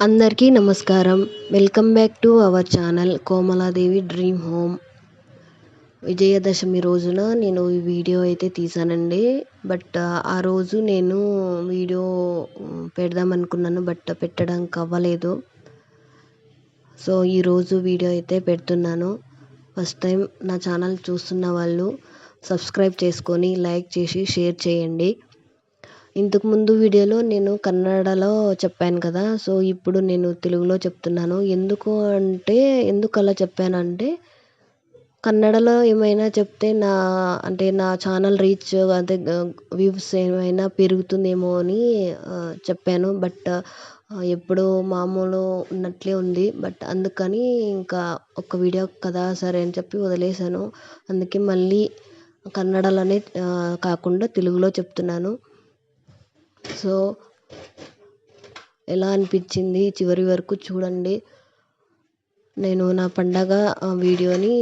అందరికీ నమస్కారం. Welcome back to our channel Komaladevi dream home. Vijayadashami రోజున నేను ఈ వీడియో అయితే తీసానండి. బట్ ఆ రోజు నేను వీడియో పెడదాం అనుకున్నాను. బట్ పెట్టడానికి అవ్వలేదు సో ఈరోజు వీడియో అయితే పెడుతున్నాను. ఫస్ట్ టైం నా ఛానల్ చూస్తున్న వాళ్ళు సబ్స్క్రైబ్ చేసుకొని లైక్ చేసి షేర్ చేయండి. ఇంతకుముందు వీడియోలో నేను కన్నడలో చెప్పాను కదా సో ఇప్పుడు నేను తెలుగులో చెప్తున్నాను. ఎందుకు అంటే ఎందుకు అలా చెప్పానంటే కన్నడలో ఏమైనా చెప్తే నా అంటే నా ఛానల్ రీచ్ అదే వ్యూస్ ఏమైనా పెరుగుతుందేమో అని చెప్పాను. బట్ ఎప్పుడు మామూలు ఉన్నట్లే ఉంది. బట్ అందుకని ఇంకా ఒక వీడియో కదా సరే అని చెప్పి వదిలేసాను అందుకే మళ్ళీ కన్నడలోనే కాకుండా తెలుగులో చెప్తున్నాను. సో ఎలా అనిపించింది చివరి వరకు చూడండి. నేను నా పండగ వీడియోని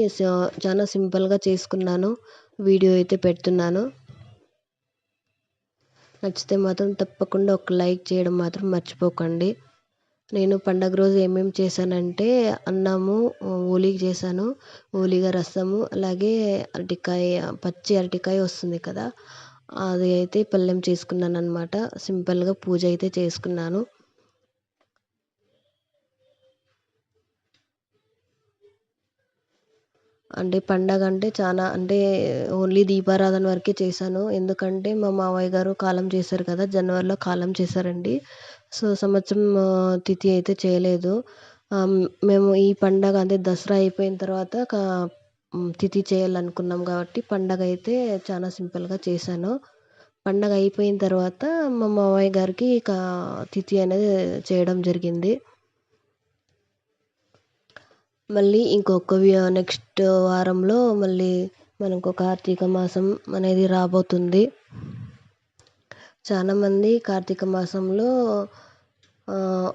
చాలా సింపుల్గా చేసుకున్నాను. వీడియో అయితే పెడుతున్నాను. నచ్చితే మాత్రం తప్పకుండా ఒక లైక్ చేయడం మాత్రం మర్చిపోకండి. నేను పండగ రోజు ఏమేమి చేశానంటే అన్నము ఓలిగ చేశాను. ఓలిగా రసము అలాగే అరటికాయ పచ్చి అరటికాయ వస్తుంది కదా అది అయితే పళ్ళెం చేసుకున్నాను అనమాట సింపుల్గా పూజ అయితే చేసుకున్నాను. అంటే పండగ అంటే చాలా అంటే ఓన్లీ దీపారాధన వరకే చేశాను. ఎందుకంటే మా మావయ్య గారు కాలం చేశారు కదా జనవరిలో కాలం చేశారండి. సో సంవత్సరం తిథి అయితే చేయలేదు. మేము ఈ పండగ అంటే దసరా అయిపోయిన తర్వాత తిథి చేయాలనుకున్నాం కాబట్టి పండగ అయితే చాలా సింపుల్గా చేశాను. పండగ అయిపోయిన తర్వాత మా మావయ్య గారికి ఇక తిథి అనేది చేయడం జరిగింది. మళ్ళీ ఇంకొక నెక్స్ట్ వారంలో మళ్ళీ మనకు కార్తీక మాసం అనేది రాబోతుంది. చాలామంది కార్తీక మాసంలో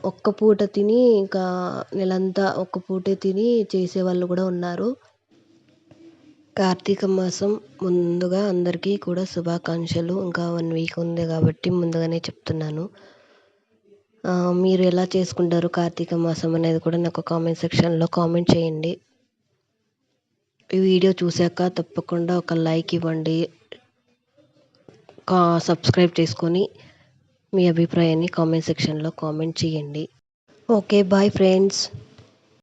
ఒక్క పూట తిని ఇంకా నెలంతా ఒక్క పూటే తిని చేసేవాళ్ళు కూడా ఉన్నారు. కార్తీక మాసం ముందుగా అందరికీ కూడా శుభాకాంక్షలు. ఇంకా వన్ వీక్ ఉంది కాబట్టి ముందుగానే చెప్తున్నాను. మీరు ఎలా చేసుకుంటారు కార్తీక మాసం అనేది కూడా నాకు కామెంట్ సెక్షన్లో కామెంట్ చేయండి. ఈ వీడియో చూశాక తప్పకుండా ఒక లైక్ ఇవ్వండి. సబ్స్క్రైబ్ చేసుకొని మీ అభిప్రాయాన్ని కామెంట్ సెక్షన్లో కామెంట్ చేయండి. Okay bye friends